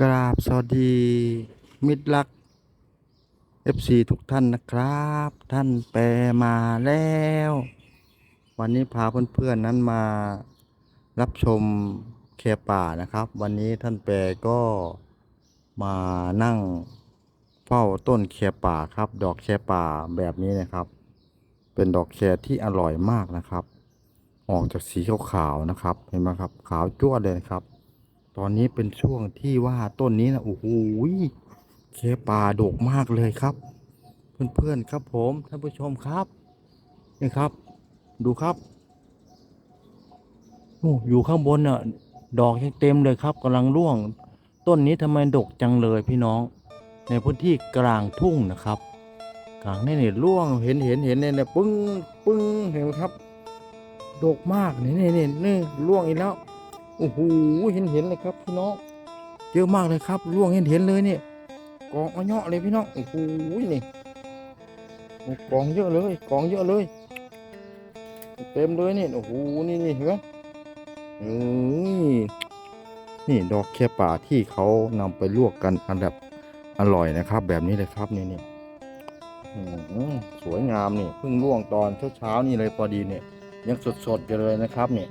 กราบสวัสดี มิตรรัก FC ทุกท่านนะครับ ท่านแปรมาแล้ว วันนี้พาเพื่อนๆนั้นมารับชมเคป่านะครับ วันนี้ท่านแปรก็มานั่งเฝ้าต้นเคป่าครับ ดอกเคป่าแบบนี้นะครับ เป็นดอกแคที่อร่อยมากนะครับ ออกจากสีขาวๆนะครับ เห็นไหมครับ ขาวจ้วดเลยครับ ตอนนี้เป็นช่วงที่ว่าต้นนี้นะโอ้โหเคป่าดกมากเลยครับ เพื่อนๆครับผมท่านผู้ชมครับนี่ครับ ดูครับโอ้อยู่ข้างบนน่ะ ดอกยังเต็มเลยครับกำลังร่วง ต้นนี้ทำไมดกจังเลยพี่น้อง ในพื้นที่กลางทุ่งนะครับ กลางนี่เนี่ยร่วงเห็นเห็นเห็นเนี่ยเนี่ยปึ้งปึ้งเห็นไหมครับ ดกมากเนี่ยเนี่นี่นี่ร่วงอีกแล้ว โอ้โหเห็นเห็นเลยครับพี่น้องเยอะมากเลยครับร่วงเห็นเห็นเลยเนี่ยกองเอาะเลยพี่น้องโอ้โหนี่กองเยอะเลยกองเยอะเลย เต็มเลยนี่โอ้โหนี่นี่เห็นไหมเอ้ยนี่ดอกแค่ป่าที่เขานำไปลวกกันอันแบบอร่อยนะครับ แบบนี้เลยครับนี่นี่สวยงามนี่เพิ่งร่วงตอนเช้าๆนี่เลยพอดีเนี่ยยังสดๆกันเลยนะครับเนี่ย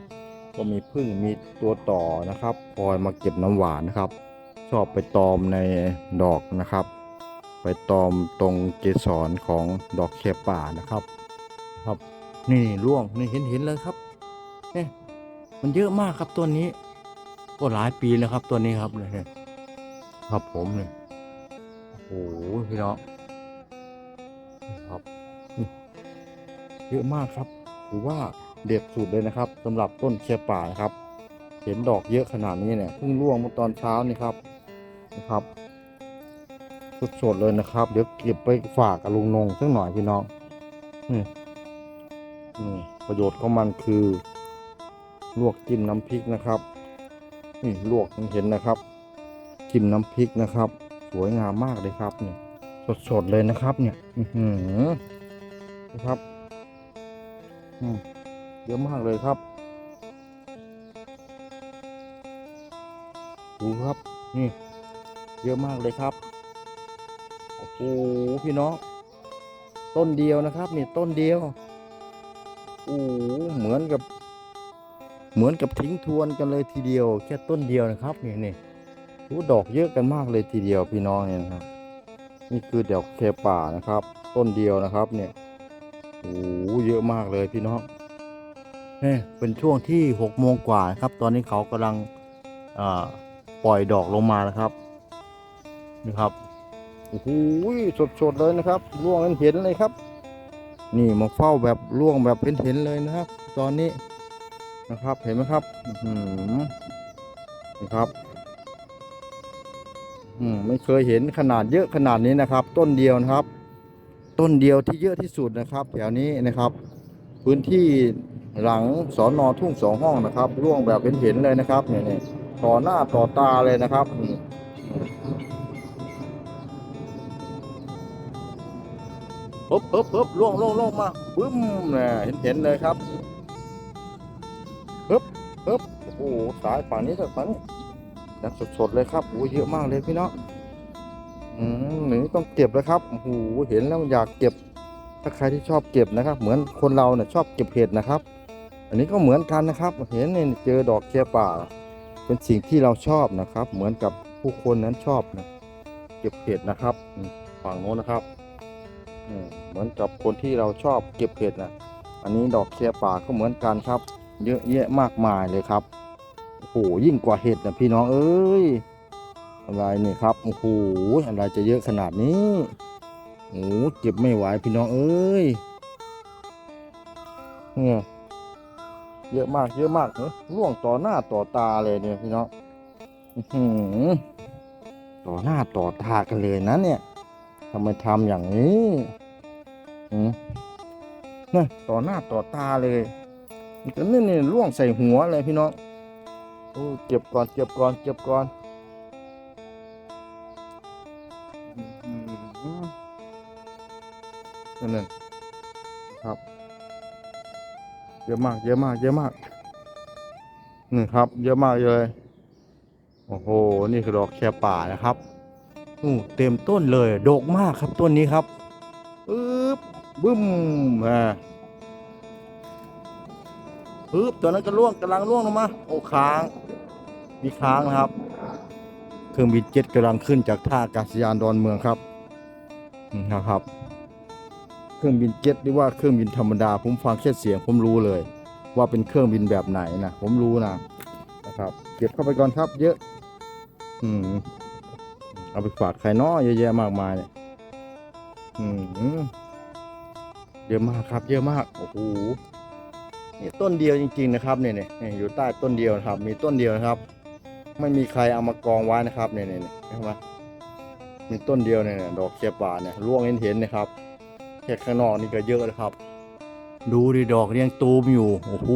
ก็มีพึ่งมีตัวต่อนะครับคอยมาเก็บน้ำหวานนะครับ ชอบไปตอมในดอกนะครับ ไปตอมตรงเกสรของดอกเคป่านะครับครับ นี่ร่วงนี่เห็นเห็นเลยครับเนี่ยมันเยอะมากครับตัวนี้ ก็หลายปีแล้วครับตัวนี้ครับเนี่ยครับผมเนี่ยโอ้โหพี่น้องครับเยอะมากครับถือว่า เด็ดสุดเลยนะครับสำหรับต้นเชียป่านะครับ เห็นดอกเยอะขนาดนี้เนี่ยเพิ่งร่วงเมื่อตอนเช้านี่ครับนะครับสดๆเลยนะครับ เดี๋ยวเก็บไปฝากกับลุงนงสักหน่อยพี่น้องนี่นี่ประโยชน์ของมันคือ ลวกจิ้มน้ำพริกนะครับนี่ลวกเห็นนะครับจิ้มน้ำพริกนะครับ สวยงามมากเลยครับนี่สดๆเลยนะครับ เนี่ย อือนะครับ อืม อะมากเลยครับ ดูครับ นี่ เยอะมากเลยครับ โอ้โห พี่น้อง ต้นเดียวนะครับ นี่ต้นเดียว โอ้เหมือนกับ เหมือนกับทิ้งทวนกันเลยทีเดียว แค่ต้นเดียวนะครับ นี่นี่ดูดอกเยอะกันมากเลยทีเดียวพี่น้องเนี่ยนะครับ นี่คือดอกเคป่านะครับ ต้นเดียวนะครับ เนี่ยโอ้เยอะมากเลยพี่น้อง นี่เป็นช่วงที่หกโมงกว่านะครับ ตอนนี้เขากำลังปล่อยดอกลงมานะครับนี่ครับโอ้โหสดๆเลยนะครับร่วงเห็นเลยครับ นี่มาเฝ้าแบบร่วงแบบเห็นๆเลยนะครับ ตอนนี้นะครับเห็นไหมครับอื้อหือนะครับอืมไม่เคยเห็นขนาดเยอะขนาดนี้นะครับ ต้นเดียวนะครับ ต้นเดียวที่เยอะที่สุดนะครับ แถวนี้นะครับ พื้นที่ หลังสอนอทุ่งสองห้องนะครับร่วงแบบเป็นเห็นเลยนะครับเนี่ยเนี่ยต่อหน้าต่อตาเลยนะครับปึ๊บปึ๊บปึ๊บล่วงล่วงล่วงมาปึ้มเนี่ยเห็นเห็นเลยครับปึ๊บปึ๊บโอ้โหสายฝั่งนี้กับฝั่งนี้ยังสดๆเลยครับโอ้เยอะมากเลยพี่น้องอืมอย่งนี้ต้องเก็บแล้วครับโอ้โหเห็นแล้วอยากเก็บถ้าใครที่ชอบเก็บนะครับ เหมือนคนเราเนี่ยชอบเก็บเห็ดนะครับ อันนี้ก็เหมือนกันนะครับ เห็นเนี่ยเจอดอกเคป่า เป็นสิ่งที่เราชอบนะครับ เหมือนกับผู้คนนั้นชอบนะเก็บเห็ดนะครับฝั่งโน้นนะครับเหมือนกับคนที่เราชอบเก็บเห็ดนะอันนี้ดอกเคป่าก็เหมือนกันครับ เยอะแยะมากมายเลยครับโอ้โหยิ่งกว่าเห็ดนะพี่น้องเอ้ยอะไรนี่ครับโอ้โหอะไรจะเยอะขนาดนี้โอ้เก็บไม่ไหวพี่น้องเอ้ยเนี่ย เยอะมากเยอะมากเนอะร่วงต่อหน้าต่อตาเลยเนี่ยพี่น้องอื้อหือต่อหน้าต่อตากันเลยนะเนี่ยทำไมทำอย่างนี้อืมนี่ต่อหน้าต่อตาเลยมันจะนี่นี่ร่วงใส่หัวเลยพี่น้องโอ้เก็บก่อนเก็บก่อนเก็บก่อนอื้อหือนั่นน่ะครับ เยอะมาก เยอะมาก เยอะมากนี่ครับ เยอะมากเลย โอ้โห นี่คือดอกแคป่านะครับอู้เต็มต้นเลยดกมากครับต้นนี้ครับปึ๊บบึ้มอ่าปึ๊บตัวนั้นก็ล่วงกำลังล่วงลงมา โอ้ค้าง มีค้างนะครับ เครื่องบินเจ็ตกำลังขึ้นจากท่าอากาศยานดอนเมืองครับนี่นะครับ เครื่องบินเจ็ตหรือว่าเครื่องบินธรรมดา ผมฟังแค่เสียงผมรู้เลย ว่าเป็นเครื่องบินแบบไหนนะผมรู้นะนะครับเก็บเข้าไปก่อนครับเยอะ อืมเอาไปฝากใครน้อเยอะแยะมากมายเนี่ยอืมเยอะมากครับเยอะมากโอ้โหนี่ต้นเดียวจริง ๆ นะครับเนี่ยเนี่ยอยู่ใต้ต้นเดียวนะครับ มีต้นเดียวนะครับ ไม่มีใครเอามากองไว้นะครับเนี่ยเนี่ยเห็นไหมมีต้นเดียวเนี่ยดอกเขียป่าเนี่ยร่วงเห็นเห็นนะครับ แค่ข้างนอกนี่ก็เยอะนะครับ ดูดิดอกเรียงตูมอยู่ โอ้โห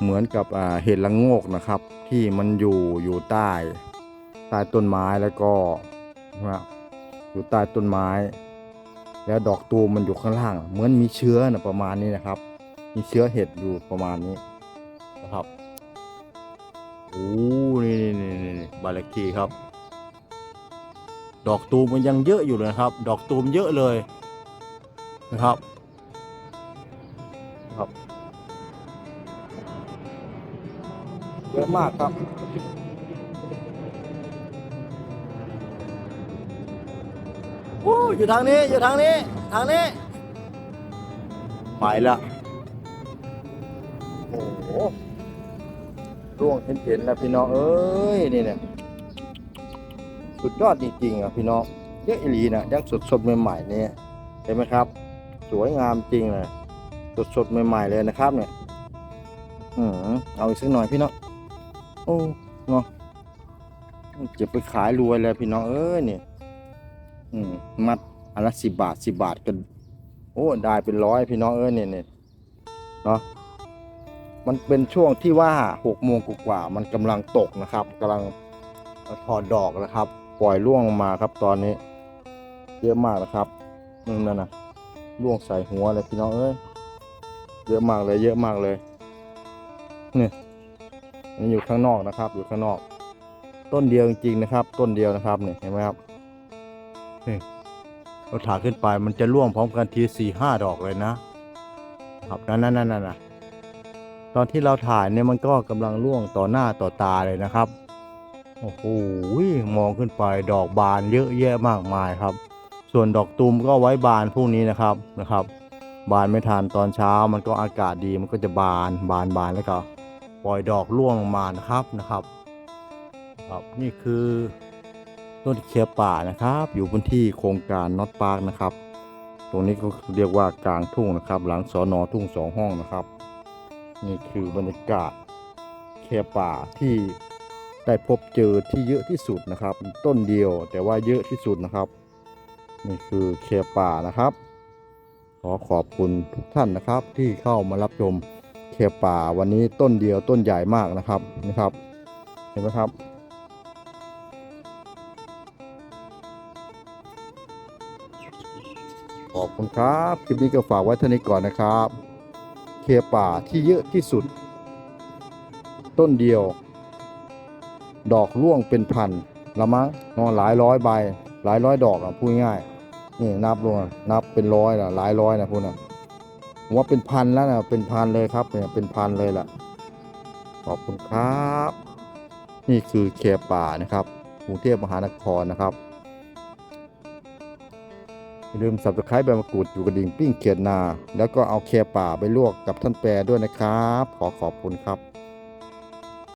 เหมือนกับเห็ดละโงกนะครับ ที่มันอยู่อยู่ใต้ใต้ต้นไม้แล้วก็นะอยู่ใต้ต้นไม้ แล้วดอกตูมมันอยู่ข้างล่าง เหมือนมีเชื้อนะประมาณนี้นะครับ มีเชื้อเห็ดอยู่ประมาณนี้นะครับโอ้นี่นี่นี่นี่บาลกีครับ ดอกตูมมันยังเยอะอยู่เลยครับ ดอกตูมเยอะเลยนะครับครับเยอะมากครับโอ้อยู่ทางนี้อยู่ทางนี้ทางนี้ไปละโอ้โหร่วงเห็นๆแล้วพี่น้องเอ้ยนี่เนี่ย สุดยอดจริงๆอะพี่น้องเยอะอีหลีนะยังสดๆใหม่ๆเนี่ยเห็นไหมครับ สวยงามจริงเลยสดๆใหม่ๆเลยนะครับเนี่ยอืมเอาอีกสักหน่อยพี่น้องโอ้เนาะจะไปขายรวยเลยพี่น้องเอ้ยเนี่ยอืมมัดอันละสิบบาทสิบบาทกันโอ้ได้เป็นร้อยพี่น้องเอ้ยเนี่ยเนี่ยเนาะมันเป็นช่วงที่ว่าหกโมงกว่ามันกำลังตกนะครับกำลังถอดดอกนะครับ ปล่อยร่วงลงมาครับตอนนี้ เยอะมากนะครับนั่นนะร่วงใส่หัวเลยพี่น้องเอ้ยเยอะมากเลย เยอะมากเลยเนี่ยมันอยู่ข้างนอกนะครับ อยู่ข้างนอก ต้นเดียวจริงๆนะครับ ต้นเดียวนะครับเนี่ยเห็นไหมครับเราถ่ายขึ้นไปมันจะร่วงพร้อมกันทีสี่ห้าดอกเลยนะครับนั่นนั่นนั่นนะตอนที่เราถ่ายเนี่ยมันก็กำลังร่วงต่อหน้าต่อตาเลยนะครับ โอ้โหมองขึ้นไปดอกบานเยอะแยะมากมายครับ ส่วนดอกตูมก็ไว้บานพรุ่งนี้นะครับนะครับ บานไม่ทันตอนเช้ามันก็อากาศดีมันก็จะบานบานบานแล้วก็ปล่อยดอกร่วงลงมานะครับนะครับ ครับนี่คือต้นเคียป่านะครับ อยู่พื้นที่โครงการน็อตปาร์กนะครับ ตรงนี้ก็เรียกว่ากลางทุ่งนะครับ หลังสอนอทุ่งสองห้องนะครับ นี่คือบรรยากาศเคียป่าที่ ได้พบเจอที่เยอะที่สุดนะครับ ต้นเดียวแต่ว่าเยอะที่สุดนะครับ นี่คือเคียป่านะครับ ขอขอบคุณทุกท่านนะครับที่เข้ามารับชมเคียป่าวันนี้ต้นเดียวต้นใหญ่มากนะครับนะครับเห็นไหมครับขอบคุณครับคลิปนี้ก็ฝากไว้เท่านี้ก่อนนะครับ เคป่าที่เยอะที่สุด ต้นเดียว ดอกร่วงเป็นพันละมั้งนอนหลายร้อยใบ หลายร้อยดอกอะพูดง่ายนี่นับรวมนับเป็นร้อยละหลายร้อยนะพูดนะผมว่าเป็นพันแล้วนะเป็นพันเลยครับเนี่ยเป็นพันเลยล่ะ ขอบคุณครับ นี่คือเคป่านะครับกรุงเทพมหานครนะครับอย่าลืม subscribe ใบมะกรูดอยู่กระดิ่งปิ้งเขียดนา แล้วก็เอาแคป่าไปลวกกับท่านแปรด้วยนะครับ ขอขอบคุณครับ